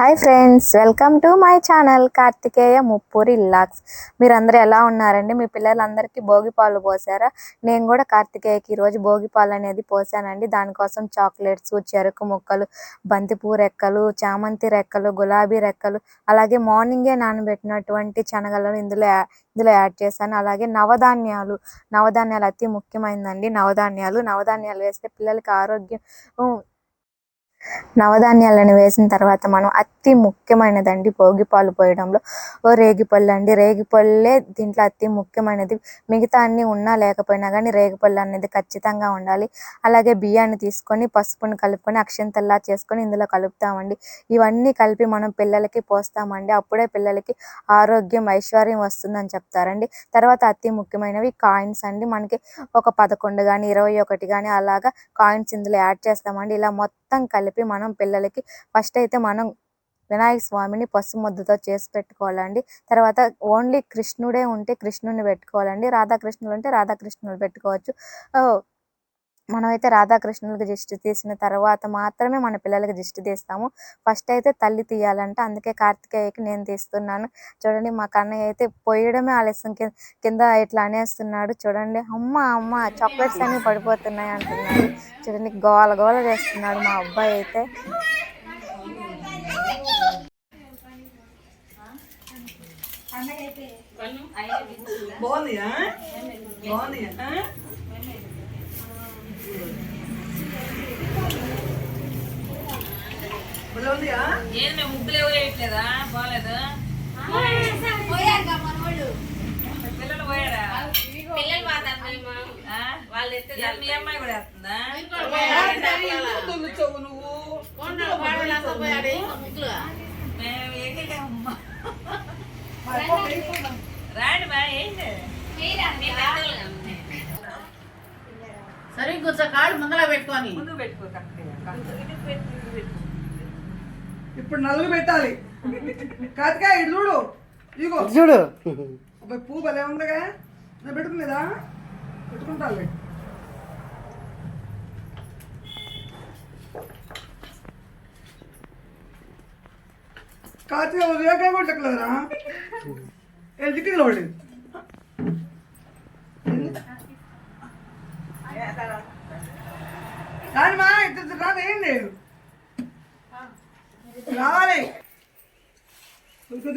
Hi friends welcome to my channel Karthikeya Muppuri vlogs. మీరందరూ ఎలా ఉన్నారండి? మీ పిల్లలందరికీ భోగి పాలు పోసారా? నేను కూడా కార్తికేయకి ఈరోజు భోగి పాలు అనేది పోసానండి. దానికోసం చాక్లెట్స్ చెరుకు ముక్కలు బంతిపూ రెక్కలు చామంతి రెక్కలు గులాబీ రెక్కలు అలాగే మార్నింగే నానబెట్టినటువంటి శనగలను ఇందులో ఇందులో యాడ్ చేశాను. అలాగే నవధాన్యాలు నవధాన్యాలు అతి ముఖ్యమైనదండి నవధాన్యాలు నవధాన్యాలు వేస్తే పిల్లలకి ఆరోగ్యం నవధాన్యాలను వేసిన తర్వాత మనం అతి ముఖ్యమైనదండి భోగి పాలు పోయడంలో. ఓ రేగిపళ్ళు అండి రేగిపళ్ళే దీంట్లో అతి ముఖ్యమైనది. మిగతా అన్ని ఉన్నా లేకపోయినా కానీ రేగిపళ్ళు అనేది ఖచ్చితంగా ఉండాలి. అలాగే బియ్యాన్ని తీసుకొని పసుపుని కలుపుకొని అక్షంతల్లా చేసుకొని ఇందులో కలుపుతామండి. ఇవన్నీ కలిపి మనం పిల్లలకి పోస్తామండి. అప్పుడే పిల్లలకి ఆరోగ్యం ఐశ్వర్యం వస్తుందని చెప్తారండి. తర్వాత అతి ముఖ్యమైనవి కాయిన్స్ అండి. మనకి ఒక పదకొండు కానీ ఇరవై ఒకటి కానీ అలాగా కాయిన్స్ ఇందులో యాడ్ చేస్తామండి. ఇలా మొత్తం కలిపి మనం పిల్లలకి ఫస్ట్ అయితే మనం వినాయక స్వామిని పసుపు ముద్దతో చేసి పెట్టుకోవాలండి. తర్వాత ఓన్లీ కృష్ణుడే ఉంటే కృష్ణుని పెట్టుకోవాలండి. రాధాకృష్ణులు ఉంటే రాధాకృష్ణులు పెట్టుకోవచ్చు. మనమైతే రాధాకృష్ణులకు దిష్టి తీసిన తర్వాత మాత్రమే మన పిల్లలకి దిష్టి తీస్తాము. ఫస్ట్ అయితే తల్లి తీయాలంట. అందుకే కార్తికేయకి నేను తీస్తున్నాను. చూడండి మా కన్నయ్య అయితే పోయడమే ఆలస్యం. కింద ఇట్లా అనేస్తున్నాడు. చూడండి అమ్మ అమ్మ చాక్లెట్స్ అన్ని పడిపోతున్నాయి అంటున్నాడు. చూడండి గోల గోల చేస్తున్నాడు మా అబ్బాయి అయితే. బాగుంది ఏది మేము ముగ్గులు ఎవరు వేయట్లేదా బాగాలేదు పిల్లలు పోయారా? మీ అమ్మాయి కూడా వేస్తుందా? రాండి బా ఏంటి? సరే కూర్చో కాడు ముందర పెట్టుకొని. ముందు పెట్టుకో కరెక్ట్గా ఇటు పెట్టు, ఇటు పెట్టు. ఇప్పుడు నలుగు పెట్టాలి. కాతికా ఇటు చూడు. ఇదిగో. చూడు. అబ్బాయి పువ్వు భలే ఉందిగా. నేను పెట్టుకునేదా పెట్టుకుంటాను పెట్టు కాతిగా ఉదయం కొట్టకలేదురా ఎల్జికి లోడి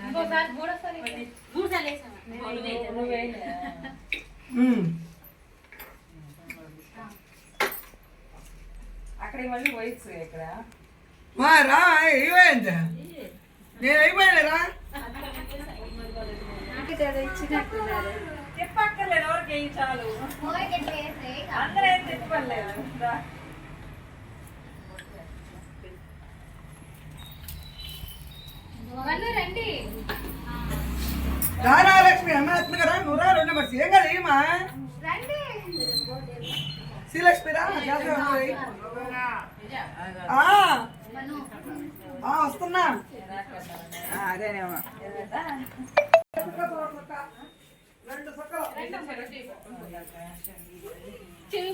ఇంకోసారి మూడోసారి మూడు సార్లు ఉమ్. అక్కడికి మళ్ళీ పోయచ్చు ఇక్కడ. మా రా అయిపోయింది నేను అయిపోయాను రా? తిప్పక్కర్లేదు ఎవరికి వేయి చాలు. అందరూ ఏం తిప్పలేదు రా. రండి రా రా లక్ష్మి అమ్మ వస్తుంది కదా నువ్వు రా రెండు మరి ఏం కదా ఏమా రండి శ్రీలక్ష్మి రా చేస్తా ఉన్నది. ఆ, ఆ, వస్తున్నా అదేనేమో రెండు సొక్కలు చెవి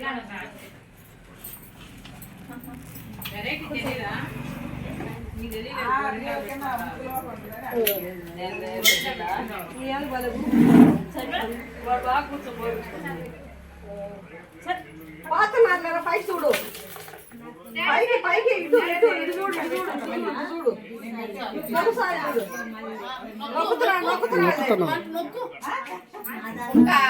కూడా యాడ్ చేసి పాత నాన్నరా పైకి చూడు పైకి పైకి ఇటు ఇటు ఇటు చూడు ఇటు చూడు ఇటు చూడు నొక్కుసారి చూడు నొక్కుతున్నా నొక్కుతున్నా ఆ,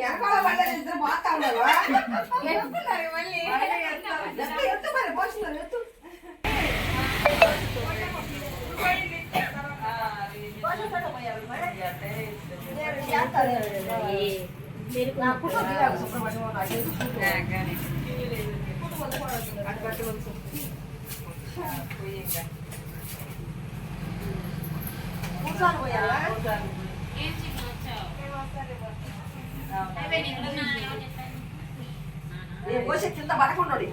ఎక్కడ పడ్డారు ఇద్దరు పోతా ఉన్నారు. ఎత్తున్నారు మళ్ళీ. ఎత్తు మరి పోస్తున్నారు ఎత్తు. కూర్చొని పోయాలా? పోసే కింద పడకుండా ఫోన్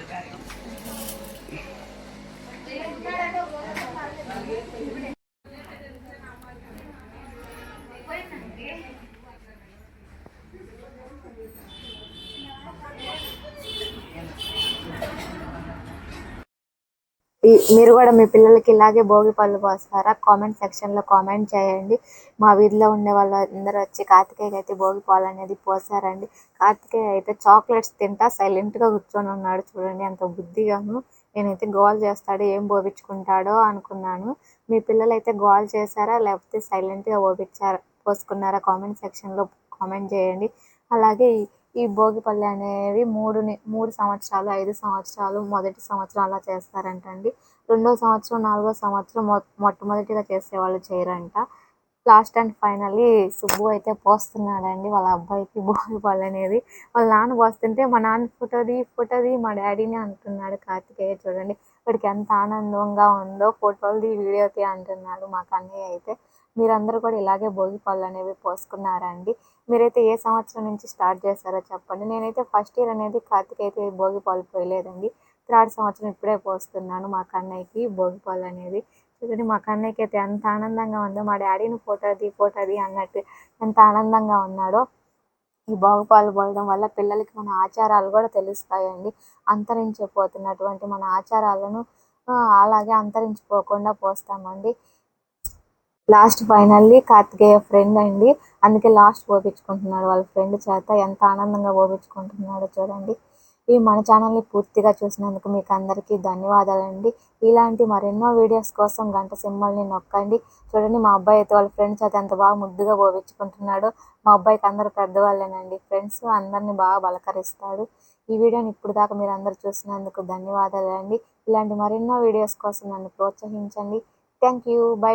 మీరు కూడా మీ పిల్లలకి ఇలాగే భోగి పళ్ళు పోస్తారా? కామెంట్ సెక్షన్లో కామెంట్ చేయండి. మా వీధిలో ఉండే వాళ్ళందరూ వచ్చి కార్తికేయకి అయితే భోగి పాలు అనేది పోసారండి. కార్తికేయ అయితే చాక్లెట్స్ తింటా సైలెంట్గా కూర్చొని ఉన్నాడు చూడండి అంత బుద్ధిగాను. నేనైతే గోల్ చేస్తాడు ఏం పోపించుకుంటాడో అనుకున్నాను. మీ పిల్లలు అయితే గోల్ చేశారా? లేకపోతే సైలెంట్గా పోపించారా పోసుకున్నారా? కామెంట్ సెక్షన్లో కామెంట్ చేయండి. అలాగే ఈ- భోగి పళ్ళు అనేవి మూడు మూడు సంవత్సరాలు ఐదు సంవత్సరాలు మొదటి సంవత్సరం అలా చేస్తారంటండి. రెండో సంవత్సరం నాలుగో సంవత్సరం మొ మొట్టమొదటిగా చేసేవాళ్ళు చేయరంట. లాస్ట్ అండ్ ఫైనల్లీ సుబ్బు అయితే పోస్తున్నాడండి. వాళ్ళ అబ్బాయికి భోగి పళ్ళు అనేది. వాళ్ళ నాన్న పోస్తుంటే మా నాన్న ఫోటోది ఫోటోది మా డాడీని అంటున్నాడు కార్తికేయ చూడండి. వాడికి ఎంత ఆనందంగా ఉందో ఫోటోలది వీడియోది అంటున్నాడు మా కన్నయ్య అయితే. మీరందరూ కూడా ఇలాగే భోగి పళ్ళు అనేవి పోసుకున్నారండి. మీరైతే ఏ సంవత్సరం నుంచి స్టార్ట్ చేస్తారో చెప్పండి. నేనైతే ఫస్ట్ ఇయర్ అనేది కార్తీక్ అయితే భోగి పాలు పోయలేదండి. థర్డ్ సంవత్సరం ఇప్పుడే పోస్తున్నాను మా కన్నయ్యకి భోగి పాలు అనేది. చూడండి మా కన్నయ్యకి అయితే ఎంత ఆనందంగా ఉందో మా డాడీని ఫోటోది ఫోటోది అన్నట్టు ఎంత ఆనందంగా ఉన్నాడో. ఈ బాగుపాలు పోయడం వల్ల పిల్లలకి మన ఆచారాలు కూడా తెలుస్తాయండి. అంతరించిపోతున్నటువంటి మన ఆచారాలను అలాగే అంతరించిపోకుండా పోస్తామండి. లాస్ట్ ఫైనల్లీ కార్తికేయ ఫ్రెండ్ అండి. అందుకే లాస్ట్ పోపించుకుంటున్నాడు వాళ్ళ ఫ్రెండ్ చేత. ఎంత ఆనందంగా పోపించుకుంటున్నాడో చూడండి. ఈ మన ఛానల్ని పూర్తిగా చూసినందుకు మీకు అందరికీ ధన్యవాదాలండి. ఇలాంటి మరెన్నో వీడియోస్ కోసం గంట సింబల్ని నొక్కండి. చూడండి మా అబ్బాయి అయితే వాళ్ళ ఫ్రెండ్స్ అయితే ఎంత బాగా ముద్దుగా పోవించుకుంటున్నాడు మా అబ్బాయికి అందరు పెద్దవాళ్ళేనండి. ఫ్రెండ్స్ అందరినీ బాగా బలకరిస్తాడు. ఈ వీడియోని ఇప్పుడు దాకా మీరు అందరు చూసినందుకు ధన్యవాదాలండి. ఇలాంటి మరెన్నో వీడియోస్ కోసం నన్ను ప్రోత్సహించండి. Thank you by